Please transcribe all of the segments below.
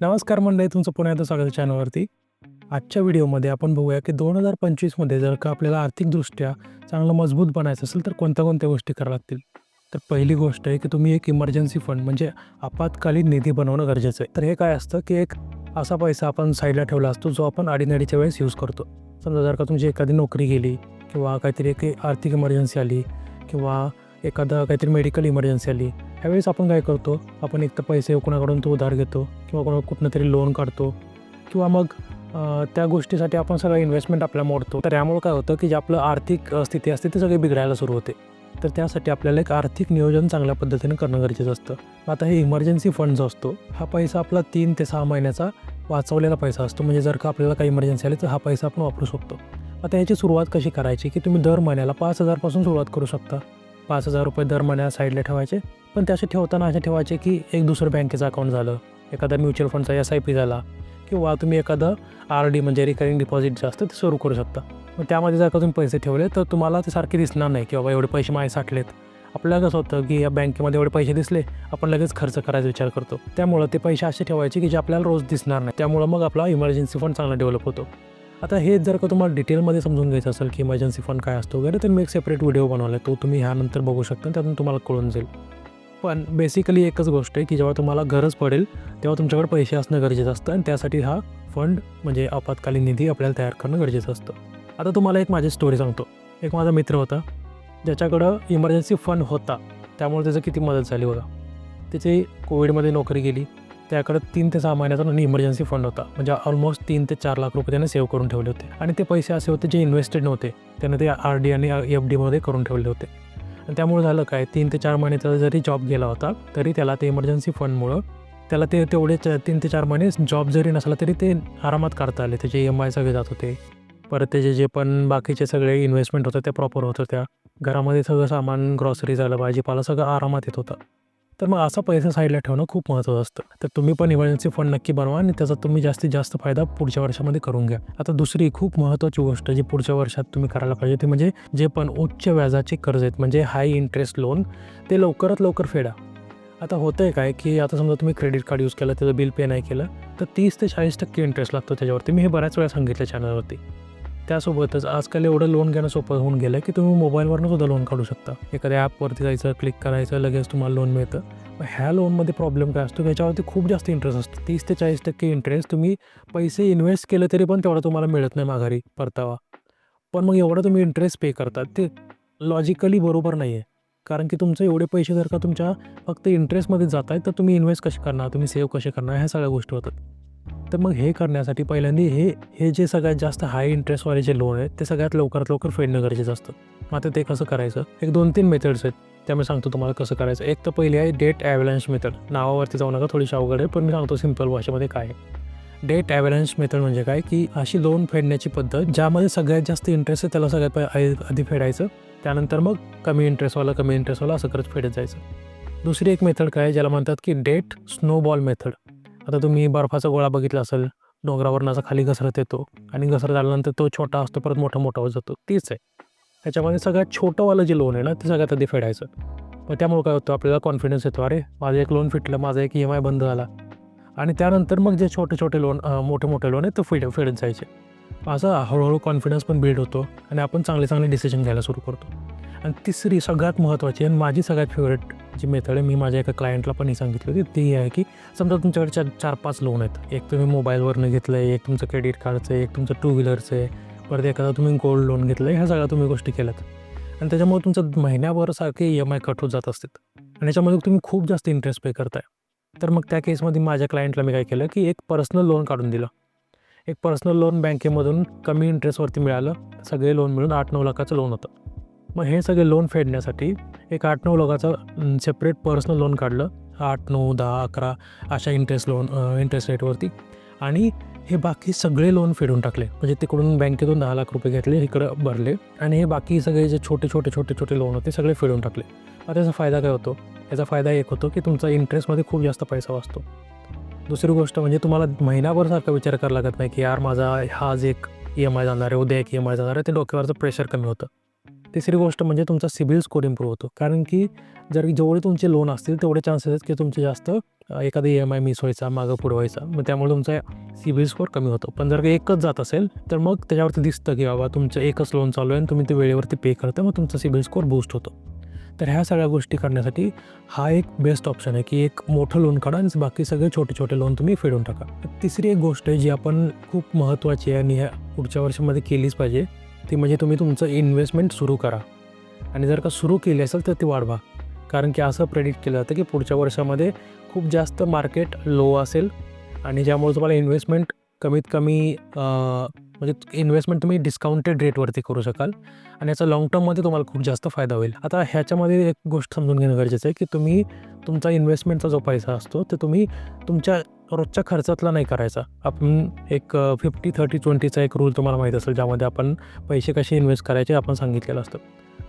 नमस्कार मंडळी तुमचं पुन्हा एकदा स्वागत चॅनलवरती. आजच्या व्हिडिओमध्ये आपण बघूया की दोन हजार पंचवीसमध्ये जर का आपल्याला आर्थिकदृष्ट्या चांगलं मजबूत बनायचं असेल तर कोणत्या कोणत्या गोष्टी कराव्या लागतील? तर पहिली गोष्ट आहे की तुम्ही एक इमर्जन्सी फंड म्हणजे आपत्कालीन निधी बनवणं गरजेचं आहे. तर हे काय असतं की एक असा पैसा आपण साईडला ठेवला असतो जो आपण अडीनडीच्या वेळेस यूज करतो. समजा जर का तुमची एखादी नोकरी गेली किंवा काहीतरी एक आर्थिक इमर्जन्सी आली किंवा एखादं काहीतरी मेडिकल इमर्जन्सी आली ह्यावेळेस आपण काय करतो? आपण एक तर पैसे कोणाकडून तो उधार घेतो किंवा कोणा कुठनं तरी लोन काढतो किंवा मग त्या गोष्टीसाठी आपण सगळं इन्व्हेस्टमेंट आपल्या मोडतो. तर यामुळे काय होतं की जे आपलं आर्थिक स्थिती असते ते सगळी बिघडायला सुरू होते. तर त्यासाठी आपल्याला एक आर्थिक नियोजन चांगल्या पद्धतीने करणं गरजेचं असतं. आता हे इमर्जन्सी फंड जो असतो हा पैसा आपला तीन ते सहा महिन्याचा वाचवलेला पैसा असतो. म्हणजे जर का आपल्याला काही इमर्जन्सी आली तर हा पैसा आपण वापरू शकतो. आता याची सुरुवात कशी करायची की तुम्ही दर महिन्याला पाच हजारपासून सुरुवात करू शकता. पाच हजार रुपये दर महिन्याला साईडला ठेवायचे. पण ते असे ठेवताना असे ठेवायचे की एक दुसरं बँकेचं अकाउंट झालं. एखादा म्युच्युअल फंडचा एस आय पी झाला किंवा तुम्ही एखादं आर डी म्हणजे रिकरिंग डिपॉझिट जे असतं ते सुरू करू शकता. मग त्यामध्ये जर का तुम्ही पैसे ठेवले तर तुम्हाला ते सारखे दिसणार नाही की बाबा एवढे पैसे माझे साठलेत. आपल्याला कसं होतं की या बँकेमध्ये एवढे पैसे दिसले आपण लगेच खर्च करायचा विचार करतो. त्यामुळं ते पैसे असे ठेवायचे की जे आपल्याला रोज दिसणार नाही. त्यामुळं मग आपला इमर्जन्सी फंड चांगला डेव्हलप होतो. आता हे जर का तुम्हाला डिटेलमध्ये समजून घ्यायचं असेल की इमर्जन्सी फंड काय असतो वगैरे तर मी एक सेपरेट व्हिडिओ बनवला आहे तो तुम्ही ह्यानंतर बघू शकता त्यातून तुम्हाला कळून जाईल. पण बेसिकली एकच गोष्ट आहे की जेव्हा तुम्हाला गरज पडेल तेव्हा तुमच्याकडे पैसे असणं गरजेचं असतं आणि त्यासाठी हा फंड म्हणजे आपत्कालीन निधी आपल्याला तयार करणं गरजेचं असतं. आता तुम्हाला एक माझी स्टोरी सांगतो. एक माझा मित्र होता ज्याच्याकडं इमर्जन्सी फंड होता. त्यामुळे त्याचं किती मदत झाली बघा. त्याची कोविडमध्ये नोकरी गेली. त्याकडं तीन ते सहा महिन्याचा इमर्जन्सी फंड होता. म्हणजे ऑलमोस्ट तीन ते चार लाख रुपये त्याने सेव्ह करून ठेवले होते. आणि ते पैसे असे होते जे इन्व्हेस्टेड नव्हते. त्याने ते आर डी आणि एफ डीमध्ये करून ठेवले होते. आणि त्यामुळे झालं काय तीन ते चार महिने त्याचा जरी जॉब गेला होता तरी त्याला ते इमर्जन्सी फंडमुळं त्याला ते तेवढे तीन ते चार महिने जॉब जरी नसला तरी ते आरामात काढता आले. त्याचे ई एम आय सगळे जात होते. परत त्याचे जे पण बाकीचे सगळे इन्व्हेस्टमेंट होतं ते प्रॉपर होत होत्या. घरामध्ये सगळं सामान ग्रॉसरी झालं भाजीपाला सगळं आरामात येत होतं. तर मग असा पैसा साईडला ठेवणं खूप महत्त्वाचं असतं. तर तुम्ही पण इमर्जन्सी फंड नक्की बनवा आणि त्याचा तुम्ही जास्तीत जास्त फायदा पुढच्या वर्षामध्ये करून घ्या. आता दुसरी खूप महत्त्वाची गोष्ट जी पुढच्या वर्षात तुम्ही करायला पाहिजे ती म्हणजे जे पण उच्च व्याजाचे कर्ज आहेत म्हणजे हाय इंटरेस्ट लोन ते लवकरात लवकर फेडा. आता होतं आहे काय की आता समजा तुम्ही क्रेडिट कार्ड यूज केलं त्याचं बिल पे नाही केलं तर तीस ते चाळीस टक्के इंटरेस्ट लागतो त्याच्यावरती. मी हे बऱ्याच वेळा सांगितलं चॅनलवरती त्यासोबतच आजकाल एवढं लोन घेणं सोपं होऊन गेलं की तुम्ही मोबाईलवरनं सुद्धा लोन काढू शकता. एखाद्या ॲपवरती जायचं क्लिक करायचं लगेच तुम्हाला लोन मिळतं. मग ह्या लोनमध्ये प्रॉब्लेम काय असतो? ह्याच्यावरती याच्यावरती खूप जास्त इंटरेस्ट असतो. तीस ते चाळीस टक्के इंटरेस्ट तुम्ही पैसे इन्व्हेस्ट केले तरी पण तेवढा तुम्हाला मिळत नाही माघारी परतावा. पण मग एवढं तुम्ही इंटरेस्ट पे करता ते लॉजिकली बरोबर नाही आहे कारण की तुमचे एवढे पैसे जर का तुमच्या फक्त इंटरेस्टमध्ये जात आहेत तर तुम्ही इन्व्हेस्ट कसे करणार? तुम्ही सेव्ह कसे करणार? ह्या सगळ्या गोष्टी होतात. तर मग हे करण्यासाठी पहिल्यांदा हे हे जे सगळ्यात जास्त हाय इंटरेस्टवाले जे लोन आहेत ते सगळ्यात लवकरात लवकर फेडणं गरजेचं असतं. मग आता ते कसं करायचं? एक दोन तीन मेथड्स आहेत. त्यामुळे सांगतो तुम्हाला कसं करायचं. एक तर पहिली आहे डेट ॲव्हलन्स मेथड नावावरती जाऊ नका थोडीशी अवघड आहे पण मी सांगतो सिंपल भाषेमध्ये काय आहे. डेट ॲव्हलन्स मेथड म्हणजे काय? की अशी लोन फेडण्याची पद्धत ज्यामध्ये सगळ्यात जास्त इंटरेस्ट आहे त्याला सगळ्यात आधी- फेडायचं. त्यानंतर मग कमी इंटरेस्टवाला कमी इंटरेस्टवाला असं करत फेडत जायचं. दुसरी एक मेथड काय ज्याला म्हणतात की डेट स्नोबॉल मेथड आता तुम्ही बर्फाचा गोळा बघितला असेल डोंगरावरनं असा खाली घसरत येतो आणि घसरत आल्यानंतर तो छोटा असतो परत मोठा मोठा होत जातो. तीच आहे. त्याच्यामध्ये सगळ्यात छोटंवालं जे लोन आहे ना ते सगळ्यात आधी फेडायचं. मग त्यामुळे काय होतं आपल्याला कॉन्फिडन्स येतो. अरे माझं एक लोन फिटलं माझा एक ई एम आय बंद झाला. आणि त्यानंतर मग जे छोटे छोटे लोन मोठे मोठे लोन आहे ते फेड फेडत जायचे. माझा हळूहळू कॉन्फिडन्स पण बिल्ड होतो आणि आपण चांगले चांगले डिसिजन घ्यायला सुरू करतो. आणि तिसरी सगळ्यात महत्त्वाची आणि माझी सगळ्यात फेवरेट जी मेथड आहे मी माझ्या एका क्लायंटला पण ही सांगितली होती. ती आहे की समजा तुमच्याकडे चार चार पाच लोन आहेत. एक तुम्ही मोबाईलवरनं घेतलं आहे एक तुमचं क्रेडिट कार्डचं आहे एक तुमचं टू व्हीलरचं आहे परत एखादा तुम्ही गोल्ड लोन घेतलं आहे ह्या सगळ्या तुम्ही गोष्टी केल्यात. आणि त्याच्यामुळे तुमचं महिन्याभर सारखे ई एम आय कट होत जात असतात. आणि याच्यामध्ये तुम्ही खूप जास्त इंटरेस्ट पे करताय. तर मग त्या केसमध्ये माझ्या क्लायंटला मी काय केलं की एक पर्सनल लोन काढून दिलं. एक पर्सनल लोन बँकेमधून कमी इंटरेस्टवरती मिळालं. सगळे लोन मिळून आठ नऊ लाखाचं लोन होतं. मग हे सगळे लोन फेडण्यासाठी एक आठ नऊ लाखाचं सेपरेट पर्सनल लोन काढलं. आठ नऊ दहा अकरा अशा इंटरेस्ट लोन इंटरेस्ट रेटवरती आणि हे बाकी सगळे लोन फेडून टाकले. म्हणजे तिकडून बँकेतून दहा लाख रुपये घेतले इकडं भरले. आणि हे बाकी सगळे जे छोटे छोटे छोटे छोटे लोन होते सगळे फेडून टाकले. मग त्याचा फायदा काय होतो? याचा फायदा एक होतो की तुमचा इंटरेस्टमध्ये खूप जास्त पैसा वाचतो. दुसरी गोष्ट म्हणजे तुम्हाला महिनाभर सारखा विचार करावा लागत नाही की यार माझा हा आज एक ई एम आय जाणार आहे उद्या एक ई एम आय जाणार आहे ते डोक्यावरचं प्रेशर कमी होतं. तिसरी गोष्ट म्हणजे तुमचा सिबिल स्कोर इम्प्रूव्ह होतो. कारण की जर जेवढे तुमचे लोन असतील तेवढे चान्सेस आहेत की तुमचे जास्त एखादा ई एम आय मिस व्हायचा मागं पुढं व्हायचा. मग त्यामुळे तुमचा सिबिल स्कोर कमी होतो. पण जर का एकच जात असेल तर मग त्याच्यावरती दिसतं की बाबा तुमचं एकच लोन चालू आहे आणि तुम्ही ते वेळेवरती पे करता मग तुमचा सिबिल स्कोर बूस्ट होतो. तर ह्या सगळ्या गोष्टी करण्यासाठी हा एक बेस्ट ऑप्शन आहे की एक मोठं लोन काढा आणि बाकी सगळे छोटे छोटे लोन तुम्ही फेडून टाका. तिसरी एक गोष्ट आहे जी आपण खूप महत्त्वाची आहे आणि ह्या पुढच्या वर्षामध्ये केलीच पाहिजे ती म्हणजे तुम्ही तुमचं इन्व्हेस्टमेंट सुरू करा. आणि जर का सुरू केली असेल तर ती वाढवा. कारण की असं प्रेडिक्ट केलं जातं की पुढच्या वर्षामध्ये खूप जास्त मार्केट लो असेल आणि ज्यामुळे तुम्हाला इन्व्हेस्टमेंट कमीत कमी म्हणजे इन्व्हेस्टमेंट तुम्ही डिस्काउंटेड रेटवरती करू शकाल. आणि याचा लाँग टर्ममध्ये तुम्हाला खूप जास्त फायदा होईल. आता ह्याच्यामध्ये एक गोष्ट समजून घेणं गरजेचं आहे की तुम्ही तुमचा इन्व्हेस्टमेंटचा जो पैसा असतो ते तुम्ही तुमच्या रोजच्या खर्चातला नाही करायचा. आपण एक फिफ्टी थर्टी ट्वेंटीचा एक रूल तुम्हाला माहीत असेल ज्यामध्ये आपण पैसे कसे इन्व्हेस्ट करायचे आपण सांगितलेलं असतं.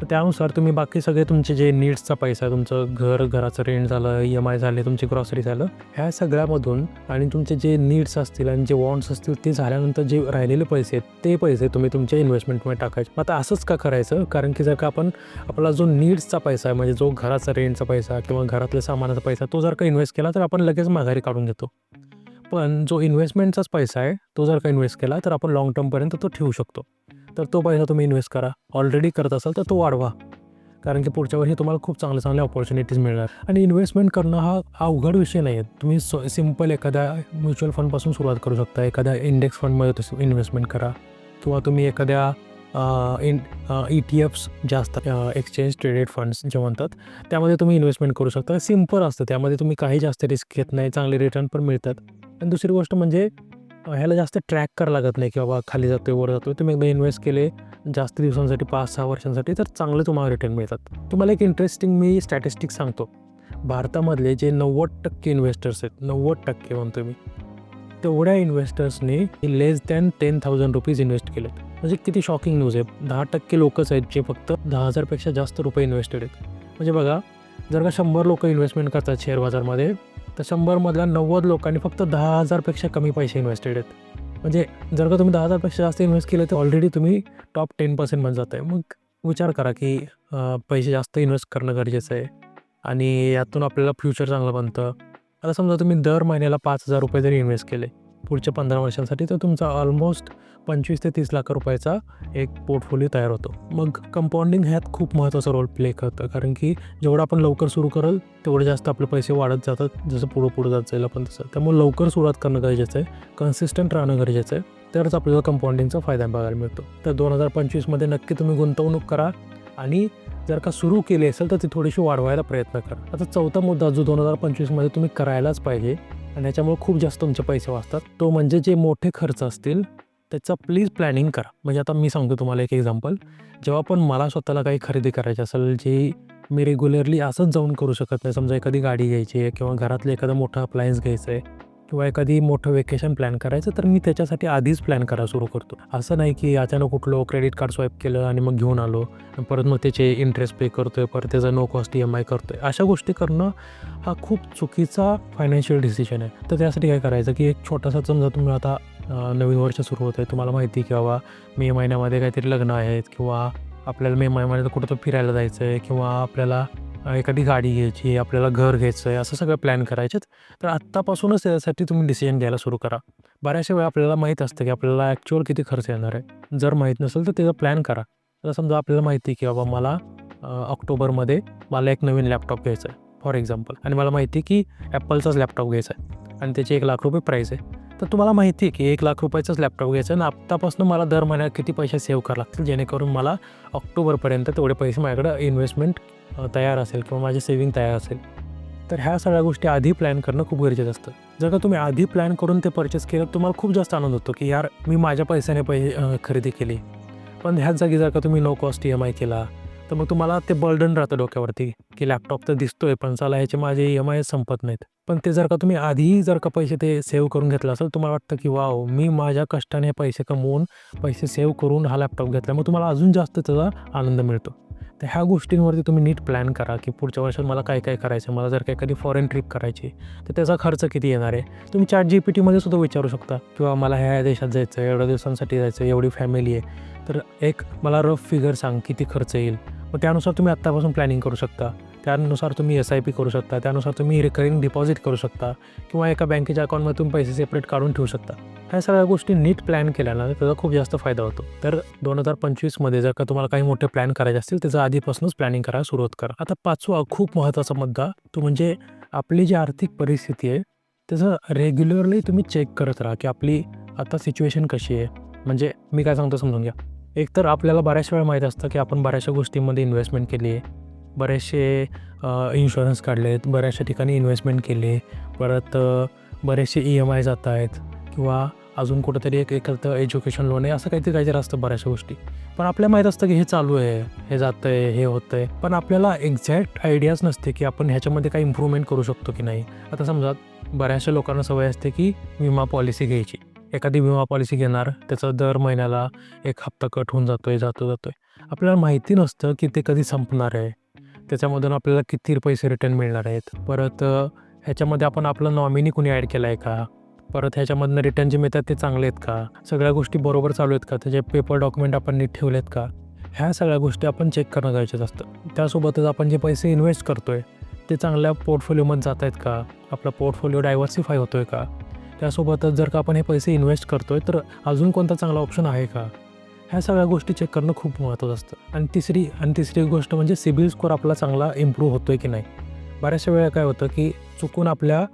तर त्यानुसार तुम्ही बाकी सगळे तुमचे जे नीड्सचा पैसा आहे तुमचं घर घराचं रेंट झालं ई एम आय झाले तुमची ग्रॉसरी झालं ह्या सगळ्यामधून आणि तुमचे जे नीड्स असतील आणि जे वॉन्ट्स असतील ते झाल्यानंतर जे राहिलेले पैसे आहेत ते पैसे तुम्ही तुमच्या इन्व्हेस्टमेंटमध्ये टाकायचे. मग आता असंच का करायचं? कारण की जर का आपण आपला जो नीड्सचा पैसा आहे म्हणजे जो घराचा रेंटचा पैसा किंवा घरातल्या सामानाचा पैसा तो जर का इन्व्हेस्ट केला तर आपण लगेच माघारी काढून घेतो. पण जो इन्व्हेस्टमेंटचाच पैसा आहे तो जर का इन्व्हेस्ट केला तर आपण लाँग टर्मपर्यंत तो ठेवू शकतो. तर तो पैसा तुम्ही इन्व्हेस्ट करा. ऑलरेडी करत असाल तर तो वाढवा. कारण की पुढच्या वर्षी तुम्हाला खूप चांगल्या चांगल्या ऑपॉर्च्युनिटीज मिळणार. आणि इन्व्हेस्टमेंट करणं हा अवघड विषय नाही आहे तुम्ही स सिंपल एखाद्या म्युच्युअल फंडपासून सुरुवात करू शकता. एखाद्या इंडेक्स फंडमध्ये इन्व्हेस्टमेंट करा. किंवा तुम्ही एखाद्या इन ई टी एफ्स जास्त एक्सचेंज ट्रेडेड फंड्स जे म्हणतात त्यामध्ये तुम्ही इन्व्हेस्टमेंट करू शकता. सिंपल असतं. त्यामध्ये तुम्ही काही जास्त रिस्क घेत नाही. चांगले रिटर्न पण मिळतात. आणि दुसरी गोष्ट म्हणजे ह्याला जास्त ट्रॅक करावं लागत नाही की बाबा खाली जातोय वर जातोय. तुम्ही एकदा इन्व्हेस्ट केले जास्त दिवसांसाठी पाच सहा वर्षांसाठी तर चांगले तुम्हाला रिटर्न मिळतात. तुम्हाला एक इंटरेस्टिंग मी स्टॅटिस्टिक सांगतो. भारतामधले जे नव्वद टक्के इन्व्हेस्टर्स आहेत नव्वद टक्के म्हणतो मी तेवढ्या इन्व्हेस्टर्सनी less than ten thousand rupees invest केलेत. म्हणजे किती शॉकिंग न्यूज आहे. दहा टक्के लोकच आहेत जे फक्त दहा हजारपेक्षा जास्त रुपये इन्व्हेस्टेड आहेत. म्हणजे बघा जर का शंभर लोक इन्व्हेस्टमेंट करतात शेअर बाजारमध्ये तर शंभरमधल्या नव्वद लोकांनी फक्त दहा हजारपेक्षा कमी पैसे इन्व्हेस्टेड आहेत. म्हणजे जर का तुम्ही दहा हजारपेक्षा जास्त इन्व्हेस्ट केले तर ऑलरेडी तुम्ही टॉप टेन पर्सेंट जात आहे मग विचार करा की पैसे जास्त इन्व्हेस्ट करणं गरजेचं आहे. आणि यातून आपल्याला फ्युचर चांगलं बनतं. आता समजा तुम्ही दर महिन्याला पाच हजार रुपये जरी इन्व्हेस्ट केले पुढच्या पंधरा वर्षांसाठी तर तुमचा ऑलमोस्ट पंचवीस ते तीस लाख रुपयाचा एक पोर्टफोलिओ तयार होतो. मग कंपाऊंडिंग ह्यात खूप महत्त्वाचा रोल प्ले करतं. कारण की जेवढं आपण लवकर सुरू कराल तेवढे जास्त आपले पैसे वाढत जातात जसं पुढं पुढं जात जाईल आपण तसं. त्यामुळे लवकर सुरुवात करणं गरजेचं आहे. कन्सिस्टंट राहणं गरजेचं आहे. तरच आपल्याला कंपाऊंडिंगचा फायदा बघायला मिळतो. तर दोन हजार पंचवीसमध्ये नक्की तुम्ही गुंतवणूक करा आणि जर का सुरू केली असेल तर ती थोडीशी वाढवायला प्रयत्न करा. आता चौथा मुद्दा जो दोन हजार पंचवीसमध्ये तुम्ही करायलाच पाहिजे आणि याच्यामुळे खूप जास्त तुमचे पैसे वाचतात तो म्हणजे जे मोठे खर्च असतील त्याचा प्लीज प्लॅनिंग करा. म्हणजे आता मी सांगतो तुम्हाला एक एक्झाम्पल जेव्हा पण मला स्वतःला काही खरेदी करायची असेल जे मी रेग्युलरली असंच जाऊन करू शकत नाही. समजा एखादी गाडी घ्यायची आहे किंवा घरातलं एखादं मोठं अप्लायन्स घ्यायचं आहे किंवा एखादी मोठं वेकेशन प्लॅन करायचं तर मी त्याच्यासाठी आधीच प्लॅन करा सुरू करतो. असं नाही की अचानक कुठलं क्रेडिट कार्ड स्वाईप केलं आणि मग घेऊन आलो परत मग त्याचे इंटरेस्ट पे करतोय परत त्याचा no cost E M I करतोय. अशा गोष्टी करणं हा खूप चुकीचा फायनान्शियल डिसिजन आहे. तर त्यासाठी काय करायचं की एक छोटासा समजा तुम्ही आता नवीन वर्ष सुरू होतं आहे तुम्हाला माहिती की बाबा मे महिन्यामध्ये काहीतरी लग्न आहेत किंवा आपल्याला मे महिन्यामध्ये कुठं तर फिरायला जायचं आहे किंवा आपल्याला एखादी गाडी घ्यायची आपल्याला घर घ्यायचं आहे असं सगळं प्लॅन करायचे तर आत्तापासूनच त्यासाठी तुम्ही डिसिजन घ्यायला सुरू करा. बऱ्याचशा वेळा आपल्याला माहीत असतं की आपल्याला ॲक्च्युअल किती खर्च येणार आहे. जर माहीत नसेल तर त्याचा प्लॅन करा. तर समजा आपल्याला माहिती की बाबा मला ऑक्टोबरमध्ये मला एक नवीन लॅपटॉप घ्यायचा आहे फॉर एक्झाम्पल आणि मला माहिती आहे की ॲपलचाच लॅपटॉप घ्यायचा आहे आणि त्याचे एक लाख रुपये प्राईस आहे. तर तुम्हाला माहिती आहे की एक लाख रुपयाचाच लॅपटॉप घ्यायचा आणि आत्तापासून मला दर महिन्यात किती पैसे सेव्ह करावे लागतील जेणेकरून मला ऑक्टोबरपर्यंत तेवढे पैसे माझ्याकडं इन्व्हेस्टमेंट तयार असेल किंवा माझे सेविंग तयार असेल. तर ह्या सगळ्या गोष्टी आधी प्लॅन करणं खूप गरजेचं असतं. जर का तुम्ही आधी प्लॅन करून ते परचेस केलं तुम्हाला खूप जास्त आनंद होतो की यार मी माझ्या पैशाने पैसे खरेदी केली. पण ह्याच जागी जर का तुम्ही no cost E M I केला तर मग तुम्हाला ते बर्डन राहतं डोक्यावरती की लॅपटॉप तर दिसतोय पण चला ह्याचे माझे ई एम आय संपत नाहीत. पण ते जर का तुम्ही आधीही जर का पैसे ते सेव्ह करून घेतलं असेल तुम्हाला वाटतं की वाव मी माझ्या कष्टाने पैसे कमवून पैसे सेव्ह करून हा लॅपटॉप घेतला. मग तुम्हाला अजून जास्त त्याचा आनंद मिळतो. तर ह्या गोष्टींवरती तुम्ही नीट प्लॅन करा की पुढच्या वर्षात मला काय काय करायचं आहे मला जर काही एखादी फॉरेन ट्रिप करायची तर त्याचा खर्च किती येणार आहे? तुम्ही चॅट जी पी टीमध्ये सुद्धा विचारू शकता किंवा मला ह्या ह्या देशात जायचं आहे एवढ्या दिवसांसाठी जायचं आहे एवढी फॅमिली आहे. तर एक मला रफ फिगर सांग किती खर्च येईल? मग त्यानुसार तुम्ही आत्तापासून प्लॅनिंग करू शकता. त्यानुसार तुम्ही एस आय पी करू शकता. त्यानुसार तुम्ही रिकरिंग डिपॉझिट करू शकता. किंवा एका बँकेच्या अकाउंटमधून पैसे सेपरेट काढून ठेवू शकता. ह्या सगळ्या गोष्टी नीट प्लॅन केल्यानं त्याचा खूप जास्त फायदा होतो. तर दोन हजार पंचवीसमध्ये जर का तुम्हाला काही मोठे प्लॅन करायचे असतील त्याचं आधीपासूनच प्लॅनिंग करायला सुरुवात करा. आता पाचवा खूप महत्त्वाचा मुद्दा तो म्हणजे आपली जी आर्थिक परिस्थिती आहे त्याचं रेग्युलरली तुम्ही चेक करत राहा की आपली आता सिच्युएशन कशी आहे. म्हणजे मी काय सांगतो समजून घ्या. एकतर आपल्याला बऱ्याच वेळा माहीत असतं की आपण बऱ्याचशा गोष्टींमध्ये इन्व्हेस्टमेंट केली आहे. बरेचसे इन्शुरन्स काढले आहेत बऱ्याचशा ठिकाणी इन्व्हेस्टमेंट केली परत बरेचसे ई एम आय जात आहेत किंवा अजून कुठंतरी एक एखादं एज्युकेशन लोन आहे असं काहीतरी काहीतरी असतं बऱ्याचशा गोष्टी. पण आपल्याला माहीत असतं की हे चालू आहे हे जातं आहे हे होतं आहे. पण आपल्याला एक्झॅक्ट आयडियाच नसते की आपण ह्याच्यामध्ये काही इम्प्रूव्हमेंट करू शकतो की नाही. आता समजा बऱ्याचशा लोकांना सवय असते की विमा पॉलिसी घ्यायची. एखादी विमा पॉलिसी घेणार त्याचा दर महिन्याला एक हप्ता कट होऊन जातो आहे जातो जातो आहे आपल्याला माहिती नसतं की ते कधी संपणार आहे. त्याच्यामधून आपल्याला किती पैसे रिटर्न मिळणार आहेत? परत ह्याच्यामध्ये आपण आपलं नॉमिनी कुणी ॲड केला आहे का? परत ह्याच्यामधनं रिटर्न जे मिळतात ते चांगले आहेत का? सगळ्या गोष्टी बरोबर चालू आहेत का? त्याचे पेपर डॉक्युमेंट आपण नीट आहेत का? ह्या सगळ्या गोष्टी आपण चेक करणं गरजेचं असतं. त्यासोबतच आपण जे पैसे इन्व्हेस्ट करतो आहे ते चांगल्या पोर्टफोलिओमध्ये जात आहेत का? आपला पोर्टफोलिओ डायव्हर्सिफाय होतो आहे का? त्यासोबतच जर का आपण हे पैसे इन्व्हेस्ट करतो आहे तर अजून कोणता चांगला ऑप्शन आहे का? ह्या सगळ्या गोष्टी चेक करणं खूप महत्त्वाचं असतं. आणि तिसरी आणि तिसरी गोष्ट म्हणजे सिबिल स्कोअर आपला चांगला इम्प्रूव्ह होतो आहे की नाही? बऱ्याचशा वेळा काय होतं की चुकून आपल्या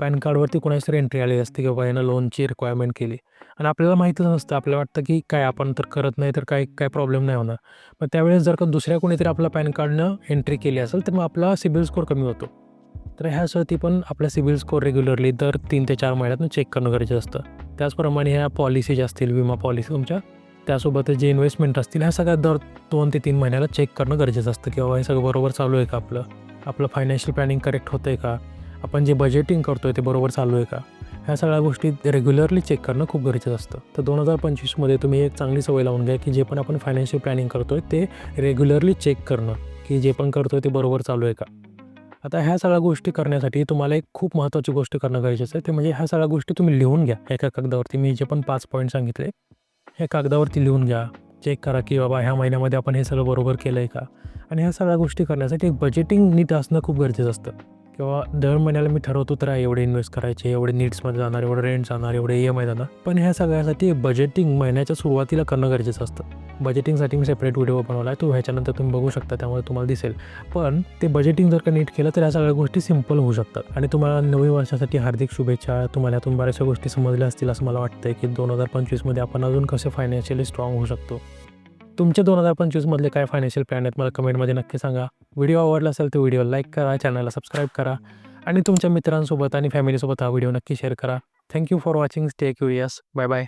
पॅन कार्डवरती कोणाची तरी एंट्री आलेली असते किंवा यानं लोनची रिक्वायरमेंट केली. आणि आपल्याला माहीतच नसतं. आपल्याला वाटतं की काय आपण तर करत नाही तर काय काय प्रॉब्लेम नाही होणार. मग त्यावेळेस जर का दुसऱ्या कोणीतरी आपल्या पॅन कार्डनं एंट्री केली असेल तर मग आपला सिबिल स्कोअर कमी होतो. तर ह्यासाठी पण आपला सिबिल स्कोर रेग्युलरली दर तीन ते चार महिन्यातून चेक करणं गरजेचं असतं. त्याचप्रमाणे ह्या पॉलिसी ज्या असतील विमा पॉलिसी तुमच्या त्यासोबतच जे इन्व्हेस्टमेंट असतील ह्या सगळ्या दर दोन ते तीन महिन्याला चेक करणं गरजेचं असतं किंवा हे सगळं बरोबर चालू आहे का आपलं? आपलं फायनान्शियल प्लॅनिंग करेक्ट होतं आहे का? आपण जे बजेटिंग करतो आहे ते बरोबर चालू आहे का? ह्या सगळ्या गोष्टी रेग्युलरली चेक करणं खूप गरजेचं असतं. तर दोन हजार पंचवीसमध्ये तुम्ही एक चांगली सवय लावून घ्या की जे पण आपण फायनान्शियल प्लॅनिंग करतो आहे ते रेग्युलरली चेक करणं की जे पण करतो आहे ते बरोबर चालू आहे का? आता ह्या सगळ्या गोष्टी करण्यासाठी तुम्हाला एक खूप महत्त्वाची गोष्ट करणं गरजेचं आहे. ते म्हणजे ह्या सगळ्या गोष्टी तुम्ही लिहून घ्या एका कागदावरती. मी जे पण पाच पॉईंट सांगितले हे कागदावरती लिहून घ्या. चेक करा की बाबा ह्या महिन्यामध्ये आपण हे सगळं बरोबर केलं आहे का? आणि ह्या सगळ्या गोष्टी करण्यासाठी एक बजेटिंग नीट असणं खूप गरजेचं असतं. किंवा दर महिन्याला मी ठरवतो तर एवढे इन्व्हेस्ट करायचे एवढे नीड्समध्ये जाणार एवढे रेंट जाणार एवढे ई एम आय जाणार. पण ह्या सगळ्यासाठी बजेटिंग महिन्याच्या सुरुवातीला करणं गरजेचं असतं. बजेटिंगसाठी मी सेपरेट व्हिडिओ बनवला आहे तो ह्याच्यानंतर तुम्ही बघू शकता त्यामुळे तुम्हाला दिसेल. पण ते बजेटिंग जर का नीट केलं तर ह्या सगळ्या गोष्टी सिंपल होऊ शकतात. आणि तुम्हाला नवीन वर्षासाठी हार्दिक शुभेच्छा. तुम्हाला यातून बऱ्याचशा गोष्टी समजल्या असतील असं मला वाटतं की दोन हजार पंचवीसमध्ये आपण अजून कसे फायनान्शियली स्ट्रॉंग होऊ शकतो. तुमचे दोन हजार पंचवीसमधले काय फायनान्शियल प्लॅन आहेत मला कमेंटमध्ये नक्की सांगा. व्हिडिओ आवडला असेल तर व्हिडिओ लाईक करा चॅनलला सबस्क्राईब करा. आणि तुमच्या मित्रांसोबत आणि फॅमिलीसोबत हा व्हिडिओ नक्की शेअर करा. Thank you for watching stay curious bye bye